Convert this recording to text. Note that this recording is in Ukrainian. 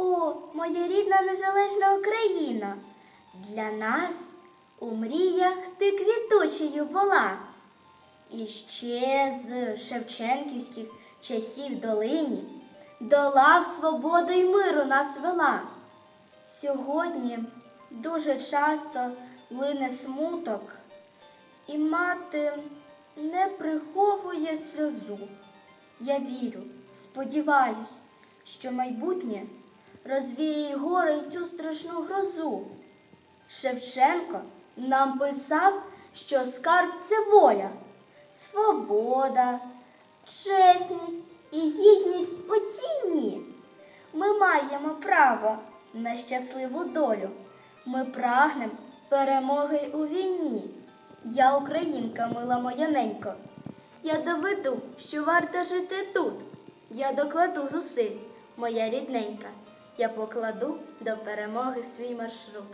О, моя рідна незалежна Україна, для нас у мріях ти квітучою була. І ще з шевченківських часів долині до лав свободи й миру нас вела. Сьогодні дуже часто лине смуток, і мати не приховує сльозу. Я вірю, сподіваюсь, що майбутнє розвіє й горе й цю страшну грозу. Шевченко нам писав, що скарб це воля, свобода, чесність і гідність у ціні. Ми маємо право на щасливу долю. Ми прагнемо перемоги у війні. Я українка, мила моя ненько. Я доведу, що варто жити тут. Я докладу зусиль, моя рідненька. Я покладу до перемоги свій маршрут.